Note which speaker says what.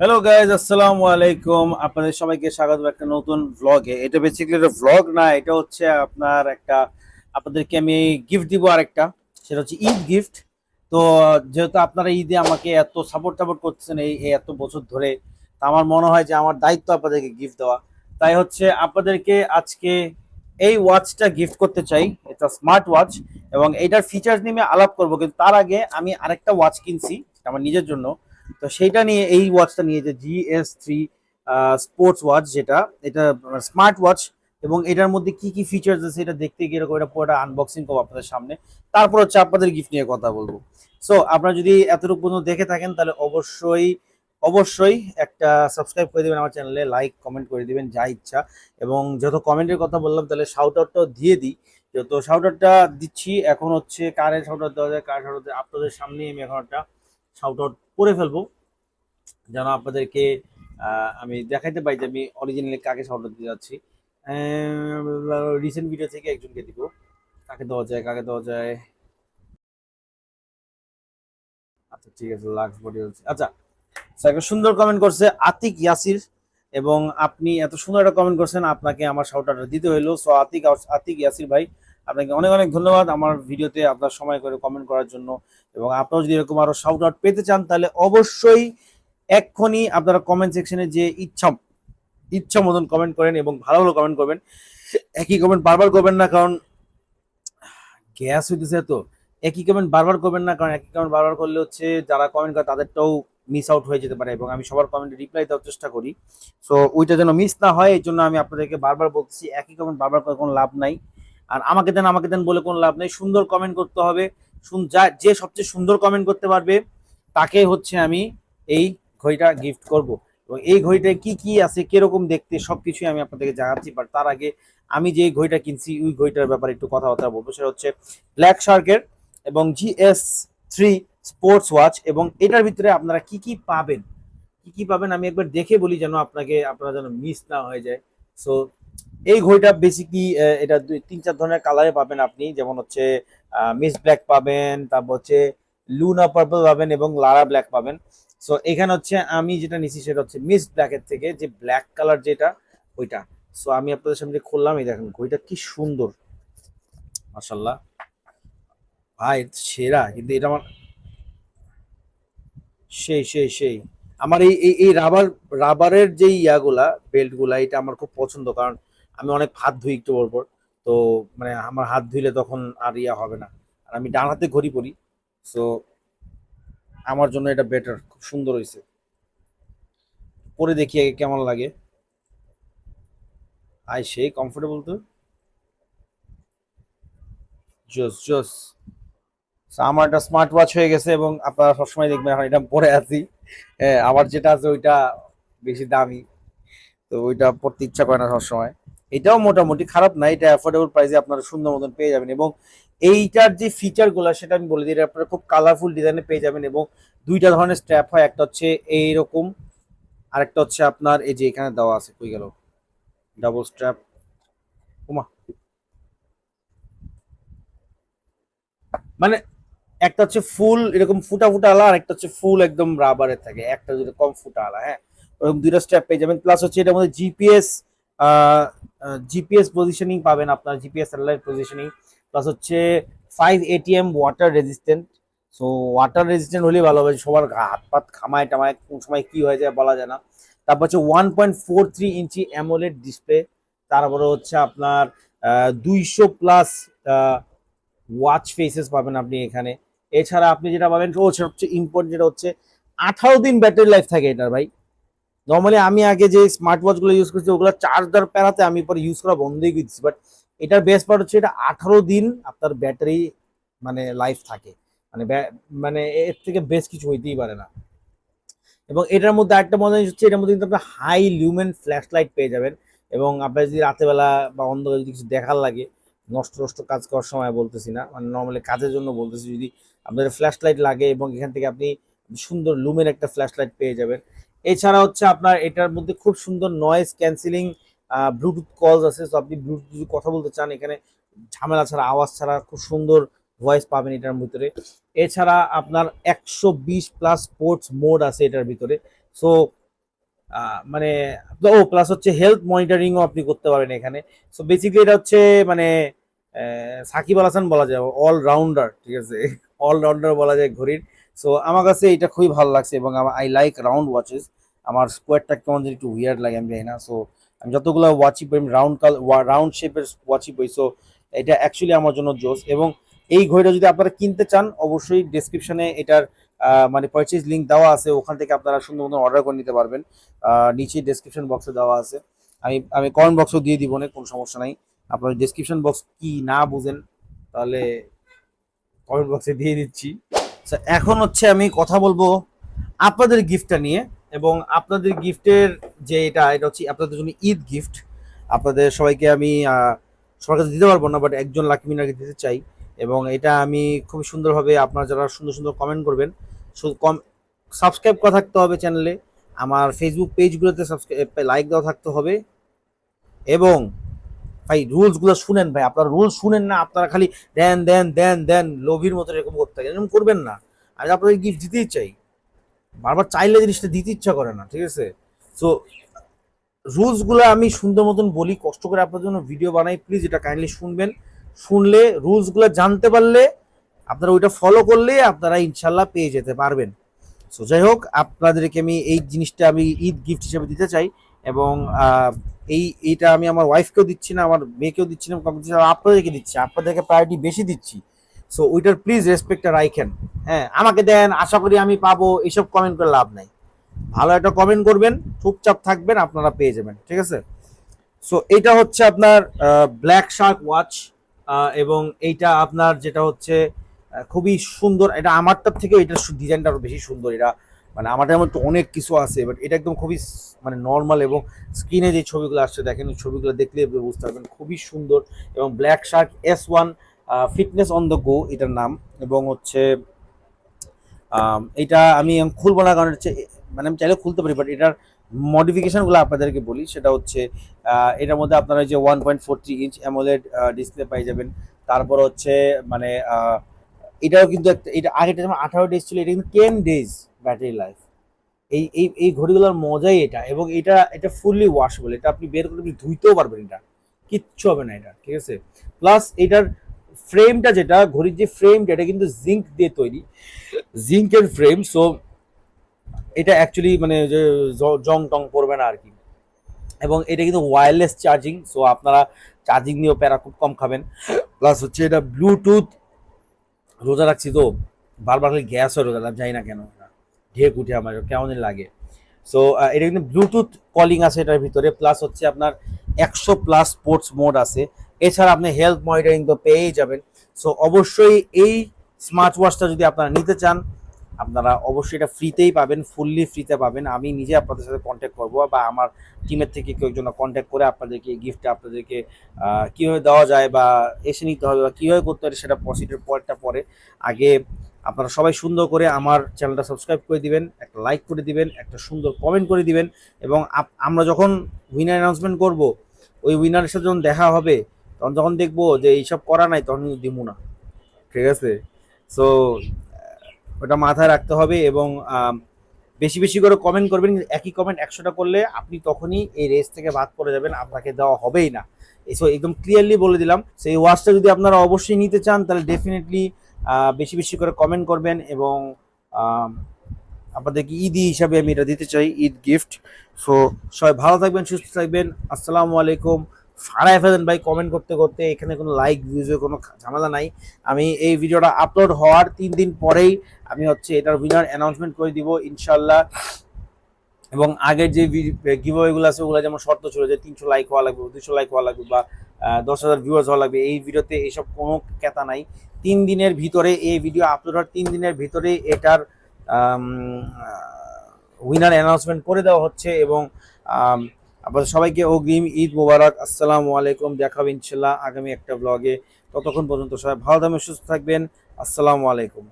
Speaker 1: Hello guys আসসালামু আলাইকুম। আপনাদের সবাইকে স্বাগত একটা নতুন ভ্লগে এটা বেসিক্যালি একটা ভ্লগ না, এটা হচ্ছে আপনার একটা, আপনাদেরকে আমি গিফট দিব আরেকটা। সেটা হচ্ছে ঈদ গিফট তো, যেহেতু আপনারা ঈদে আমাকে এত সাপোর্ট টাপোর্ট করতেছেন এই এত বছর ধরে, তা আমার মনে হয় যে আমার দায়িত্ব আপনাদেরকে গিফট দেওয়া। তাই হচ্ছে আপনাদেরকে আজকে এই ওয়াচটা গিফট করতে চাই। এটা স্মার্ট ওয়াচ এবং এইটার ফিচার্স নিয়ে আমি আলাপ করব। কিন্তু তার আগে আমি আরেকটা ওয়াচ কিনছি আমার নিজের জন্য। তো সেইটা নিয়ে এই ওয়াচটা নিয়ে যে জিএস থ্রি স্পোর্টস ওয়াচ যেটা, এটা স্মার্ট ওয়াচ এবং এটার মধ্যে কি কি ফিচার্স আছে এটা দেখতে গিয়ে এরকম এটা পুরোটা আনবক্সিং করব আপনাদের সামনে। তারপর হচ্ছে আপনাদের গিফট নিয়ে কথা বলব। সো আপনারা যদি এতটুকু পর্যন্ত দেখে থাকেন, তাহলে অবশ্যই অবশ্যই একটা সাবস্ক্রাইব করে দেবেন আমার চ্যানেলে লাইক কমেন্ট করে দিবেন, যা ইচ্ছা। এবং যত কমেন্টের কথা বললাম, তাহলে শাউট আউটটাও দিয়ে দিই। যত শাউট আউটটা দিচ্ছি, এখন হচ্ছে কারের শাউট আউট দেওয়া যায় কার শাউট আপনাদের সামনেই আমি এখন একটা শাউট আউট করে ফেলব। যেন আপনাদেরকে আমি দেখাইতে পাই যে আমি অরিজিনালি কাকে শাউট আউট দিতে যাচ্ছি। রিসেন্ট ভিডিও থেকে একজনকে দিব। কাকে দেওয়া যায়, কাকে দেওয়া যায়। আচ্ছা ঠিক আছে লাক্স বডি আচ্ছা স্যার সুন্দর কমেন্ট করছে আতিক ইয়াসির এবং আপনি এত সুন্দর একটা কমেন্ট করছেন, আপনাকে আমার শাউট আউট দিতে হইল। সো আতিক আতিক ইয়াসির ভাই আপনাকে অনেক অনেক ধন্যবাদ আমার ভিডিওতে আপনার সময় করে কমেন্ট করার জন্য। এবং আপনারা যদি এরকম আরও শাউট আউট পেতে চান, তাহলে অবশ্যই এক্ষুনি আপনারা কমেন্ট সেকশনে যে ইচ্ছা ইচ্ছা মতন কমেন্ট করেন এবং ভালো ভালো কমেন্ট করবেন। একই কমেন্ট বারবার করবেন না, কারণ গ্যাস হইতেছে তো একই কমেন্ট বারবার করবেন না, কারণ একই কমেন্ট বারবার করলে হচ্ছে যারা কমেন্ট করে তাদেরটাও মিস আউট হয়ে যেতে পারে এবং আমি সবার কমেন্টে রিপ্লাই দেওয়ার চেষ্টা করি। সো ওইটা যেন মিস না হয় এই জন্য আমি আপনাদেরকে বারবার বলছি একই কমেন্ট বারবার করে কোনো লাভ নাই। আর আমাকে দেন আমাকে দেন বলে কোনো লাভ নেই। সুন্দর কমেন্ট করতে হবে। যা সবচেয়ে সুন্দর কমেন্ট করতে পারবে, তাকে হচ্ছে আমি এই ঘড়িটা গিফট করব। এবং এই ঘড়িটায় কি কি আছে, কীরকম দেখতে সব কিছুই আমি আপনাদেরকে জানাচ্ছি। বাট তার আগে আমি যে ঘড়িটা কিনছি, ওই ঘড়িটার ব্যাপারে একটু কথাবার্তা বলব। সেটা হচ্ছে ব্ল্যাক শার্কের এবং জিএস থ্রি স্পোর্টস ওয়াচ এবং এটার ভিতরে আপনারা কি কি পাবেন? কি কি পাবেন? আমি একবার দেখে বলি যেন আপনাকে, আপনারা যেন মিস না হয়ে যায়। সো এই ঘড়িটা বেসিকলি এটা দুই, তিন, চার ধরনের কালারে পাবেন আপনি। যেমন হচ্ছে মিস ব্ল্যাক পাবেন, তারপর হচ্ছে লুনা পার্পল পাবেন এবং লারা ব্ল্যাক পাবেন। সো এখানে হচ্ছে আমি যেটা নিছি সেটা হচ্ছে মিস ব্ল্যাকের থেকে যে ব্ল্যাক কালার যেটা, ওইটা। সো আমি আপনাদের সামনে খুললাম, এই দেখেন ঘড়িটা কি সুন্দর। মাশাল্লাহ ভাই সেরা, কিন্তু এটা আমার সেই সেই সেই। আমার এই এই রাবার রাবারের যে ইয়াগুলা বেল্টগুলা এটা আমার খুব পছন্দ, কারণ আমি অনেক হাত ধুই একটু পর তো মানে আমার হাত ধুইলে তখন আর ইয়া হবে না। আর আমি ডান হাতে ঘড়ি পরি। সো আমার জন্য এটা বেটার খুব সুন্দর হয়েছে পরে দেখি আগে কেমন লাগে। আই সেই কমফোর্টেবল তো? জোস জোস আমার একটা স্মার্ট ওয়াচ হয়ে গেছে এবং আপনারা সবসময় দেখবেন এখন এটা পরে আছি। হ্যাঁ, আমার যেটা আছে ওইটা বেশি দামি। তো ওইটা পড়তে ইচ্ছা করে না সবসময়। এটাও মোটামুটি খারাপ না, এটা অ্যাফোর্ডেবল প্রাইসে আপনারা সুন্দর মতন পেয়ে যাবেন এবং এইটার যে ফিচারগুলো সেটা আমি বলে দিই, আপনারা খুব কালারফুল ডিজাইনে পেয়ে যাবেন এবং দুইটা ধরনের স্ট্র্যাপ হয়, একটা হচ্ছে এইরকম, আরেকটা হচ্ছে আপনার এই যে এখানে দেওয়া আছে, কই গেল? ডাবল স্ট্র্যাপ ওমা মানে একটা হচ্ছে ফুল এরকম ফুটা ফুটা আলা আর একটা হচ্ছে ফুল একদম রাবারের থাকে, একটা যদি কম ফুটা আলা হ্যাঁ? ওরকম দুইটা স্টেপ পেয়ে যাবেন প্লাস হচ্ছে এটার মধ্যে জিপিএস জিপিএস পজিশনিং পাবেন আপনার, জিপিএস স্যাটেলাইট পজিশনিং প্লাস হচ্ছে five ATM water resistant so water resistant হলেই ভালো হবে, সবার হাত পাত খামায় টামায়, কোন সময় কি হয়ে যায় বলা যায় না। তারপর হচ্ছে one point four three inch AMOLED display তারপরে হচ্ছে আপনার দুইশো প্লাস ওয়াচ ফেসেস পাবেন আপনি এখানে। এছাড়া আপনি যেটা পাবেন, ও সবচেয়ে ইম্পর্টেন্ট যেটা হচ্ছে আঠারো দিন ব্যাটারি লাইফ থাকে এটার ভাই। নর্মালি আমি আগে যে স্মার্ট ওয়াচগুলো ইউজ করছি, ওগুলো চার্জ দেওয়ার প্যারাতে আমি পরে ইউজ করা বন্ধই করে দিচ্ছি বাট এটার বেস্ট পার্ট হচ্ছে এটা আঠারো দিন আপনার ব্যাটারি মানে লাইফ থাকে। মানে মানে এর থেকে বেশ কিছু হইতেই পারে না। এবং এটার মধ্যে আরেকটা মজা হচ্ছে, এটার মধ্যে কিন্তু আপনার হাই লিউমেন ফ্ল্যাশ লাইট পেয়ে যাবেন। এবং আপনার যদি রাতেবেলা বা অন্ধকারে যদি কিছু দেখার লাগে, নষ্ট নষ্ট কাজ করার সময় বলতেছি না মানে নর্মালি কাজের জন্য বলতেছি, যদি আপনাদের ফ্ল্যাশ লাইট লাগে এবং এখান থেকে আপনি সুন্দর লুমের একটা ফ্ল্যাশ লাইট পেয়ে যাবেন। এছাড়া হচ্ছে আপনার এটার মধ্যে খুব সুন্দর নয়েজ ক্যান্সেলিং ব্লুটুথ কলস আছে। তো আপনি ব্লুটুথ যদি কথা বলতে চান, এখানে ঝামেলা ছাড়া, আওয়াজ ছাড়া খুব সুন্দর ভয়েস পাবেন এটার ভিতরে। এছাড়া আপনার একশো বিশ প্লাস স্পোর্টস মোড আছে এটার ভিতরে। সো মানে ও প্লাস হচ্ছে হেলথ মনিটরিংও আপনি করতে পারবেন এখানে। সো বেসিক্যালি এটা হচ্ছে মানে সাকিব আল হাসান বলা যায় অলরাউন্ডার ঠিক আছে? অলরাউন্ডার বলা যায় ঘড়ির। সো আমার কাছে এটা খুবই ভালো লাগছে এবং আই লাইক রাউন্ড ওয়াচেস আমার স্কোয়ারটা কেমন যেন একটু উইয়ার্ড লাগে, আমি জানি না। সো আমি যতগুলো ওয়াচি পাই রাউন্ড কাল রাউন্ড শেপের ওয়াচি পাই সো এটা অ্যাকচুয়ালি আমার জন্য জোস। এবং এই ঘড়িটা যদি আপনারা কিনতে চান, অবশ্যই ডেসক্রিপশনে এটার মানে পারচেজ লিঙ্ক দেওয়া আছে। ওখান থেকে আপনারা সুন্দর মতন অর্ডার করে নিতে পারবেন। নিচে ডেসক্রিপশন বক্সে দেওয়া আছে। আমি আমি কমেন্ট বক্সও দিয়ে দিব না কোনো সমস্যা নাই। আপনার ডেসক্রিপশন বক্স কি না বুঝেন, তাহলে কমেন্ট বক্সে দিয়ে দিচ্ছি। এখন হচ্ছে আমি কথা বলব আপনাদের গিফটটা নিয়ে। এবং আপনাদের গিফটের যে এটা এটা হচ্ছে আপনাদের জন্য ঈদ গিফট। আপনাদের সবাইকে আমি সবার কাছে দিতে পারব না বাট একজন লাকি মিনারকে দিতে চাই। এবং এটা আমি খুব সুন্দরভাবে আপনারা যারা সুন্দর সুন্দর কমেন্ট করবেন শুধু কম সাবস্ক্রাইব করা থাকতে হবে চ্যানেলে আমার ফেসবুক পেজগুলোতে সাবস্ক্রাইব লাইক দেওয়া থাকতে হবে। এবং ভাই রুলসগুলো শুনেন ভাই, আপনারা রুলস শুনেন না, আপনারা খালি দেন দেন দেন দেন, লোভির মতো এরকম করতে এরকম করবেন না। আমি আপনাদের গিফট দিতেই চাই। বারবার চাইলে জিনিসটা দিতে ইচ্ছা করে না, ঠিক আছে? সো রুলসগুলো আমি সুন্দর মতন বলি, কষ্ট করে আপনার জন্য ভিডিও বানাই প্লিজ এটা কাইন্ডলি শুনবেন। শুনলে রুলসগুলো জানতে পারলে আপনারা ওইটা ফলো করলে আপনারা ইনশাল্লাহ পেয়ে যেতে পারবেন। সো যাই হোক, আপনাদেরকে আমি এই জিনিসটা আমি ঈদ গিফট হিসেবে দিতে চাই এবং এই, এইটা আমি আমার ওয়াইফকেও দিচ্ছি না, আমার মেয়েকেও দিচ্ছি না, আপনাদেরকে দিচ্ছি আপনাদেরকে প্রায়োরিটি বেশি দিচ্ছি। সো ওইটার প্লিজ রেসপেক্টটা রাইখেন। হ্যাঁ আমাকে দেন, আশা করি আমি পাবো এইসব কমেন্ট করে লাভ নাই। ভালো একটা কমেন্ট করবেন, চুপচাপ থাকবেন, আপনারা পেয়ে যাবেন, ঠিক আছে? সো এইটা হচ্ছে আপনার ব্ল্যাক শার্ক ওয়াচ এবং এইটা আপনার যেটা হচ্ছে খুবই সুন্দর, এটা আমারটার থেকে এটার ডিজাইনটা আরও বেশি সুন্দর, এটা মানে আমারটার মধ্যে অনেক কিছু আছে বাট এটা একদম খুবই মানে নর্মাল এবং স্ক্রিনে যে ছবিগুলো আসছে, দেখেন ছবিগুলো দেখলে বুঝতে পারবেন, খুবই সুন্দর এবং black shark S one fitness on the go এটার নাম এবং হচ্ছে এটা আমি খুলবো না কারণ হচ্ছে মানে আমি চাইলে খুলতে পারি বাট এটার মডিফিকেশনগুলো আপনাদেরকে বলি। সেটা হচ্ছে এটার মধ্যে আপনারা যে one point four three inch AMOLED display পাই যাবেন। তারপর হচ্ছে মানে এটাও কিন্তু একটা, এটা আগেটা যেমন আঠারো ডেজ ছিল, এটা কিন্তু টেন ডেজ ব্যাটারি লাইফ এই এই এই ঘড়িগুলোর মজাই এটা এবং এটা এটা ফুললি ওয়াশেবল এটা আপনি বের করে আপনি ধুইতেও পারবেন এটা। কিচ্ছু হবে না এটা, ঠিক আছে? প্লাস এটার ফ্রেমটা যেটা, ঘড়ির যে ফ্রেমটা, এটা কিন্তু জিঙ্ক দিয়ে তৈরি। জিঙ্কের ফ্রেম সো এটা অ্যাকচুয়ালি মানে যে জ- টং পড়বে না আর কি। এবং এটা কিন্তু ওয়্যারলেস চার্জিং সো আপনারা চার্জিং নিয়েও প্যারা খুব কম খাবেন। প্লাস হচ্ছে এটা ব্লুটুথ রোজা রাখছি তো, বারবার খালি গ্যাস হয় রোজা, যাই না কেন ঢেক উঠে আমার, কেমন লাগে। সো এটা কিন্তু ব্লুটুথ কলিং আছে এটার ভিতরে প্লাস হচ্ছে আপনার একশো প্লাস স্পোর্টস মোড আছে। এছাড়া আপনি হেলথ মনিটরিং তো পেয়েই যাবেন। সো অবশ্যই এই স্মার্ট ওয়াচটা যদি আপনারা নিতে চান, আপনারা অবশ্যই এটা ফ্রিতেই পাবেন ফুললি ফ্রিতে পাবেন। আমি নিজে আপনাদের সাথে কন্ট্যাক্ট করব বা আমার টিমের থেকে কেউ একজন কন্ট্যাক্ট করে আপনাদেরকে গিফটটা আপনাদেরকে কীভাবে দেওয়া যায় বা এসে নিতে হবে বা কীভাবে করতে হবে সেটা প্রসিডিউর পরেরটা পরে। আগে আপনারা সবাই সুন্দর করে আমার চ্যানেলটা সাবস্ক্রাইব করে দিবেন, একটা লাইক করে দিবেন, একটা সুন্দর কমেন্ট করে দিবেন এবং আমরা যখন উইনার অ্যানাউন্সমেন্ট করব, ওই উইনারের সাথে যখন দেখা হবে তখন যখন দেখব যে এইসব করা নাই তখন দিমু না। ঠিক আছে? সো ওটা মাথায় রাখতে হবে এবং বেশি বেশি করে কমেন্ট করবেন, একই কমেন্ট একশোটা করলে আপনি তখনই এই রেস থেকে বাদ পড়ে যাবেন, আপনাকে দেওয়া হবেই না। সো একদম ক্লিয়ারলি বলে দিলাম। সেই ওয়াচটা যদি আপনারা অবশ্যই নিতে চান, তাহলে ডেফিনেটলি বেশি বেশি করে কমেন্ট করবেন এবং আপনাদেরকে ঈদ হিসাবে আমি এটা দিতে চাই, ঈদ গিফট সো সবাই ভালো থাকবেন, সুস্থ থাকবেন। আসসালামু আলাইকুম। ফাড়ায় ফেলেন ভাই কমেন্ট করতে করতে, এখানে কোনো লাইক ভিউজের কোনো ঝামেলা নাই। আমি এই ভিডিওটা আপলোড হওয়ার তিন দিন পরেই আমি হচ্ছে এটার উইনার অ্যানাউন্সমেন্ট করে দিব ইনশাল্লাহ এবং আগের যে গিভওয়েগুলো আছে, ওগুলো যেমন শর্ত ছিল যে তিনশো লাইক হওয়া লাগবে দুশো লাইক হওয়া লাগবে বা দশ হাজার ভিউয়ার্স হওয়া লাগবে, এই ভিডিওতে এইসব কোনো কেতা নাই। তিন দিনের ভিতরে এই ভিডিও আপলোড হওয়ার তিন দিনের ভিতরে এটার উইনার অ্যানাউন্সমেন্ট করে দেওয়া হচ্ছে এবং আপনাদের সবাইকে অগ্রিম ঈদ মোবারক। আসসালামু আলাইকুম দেখা হবে ইনশাল্লাহ আগামী একটা ব্লগে ততক্ষণ পর্যন্ত সবাই ভালো দামে সুস্থ থাকবেন। আসসালামু আলাইকুম।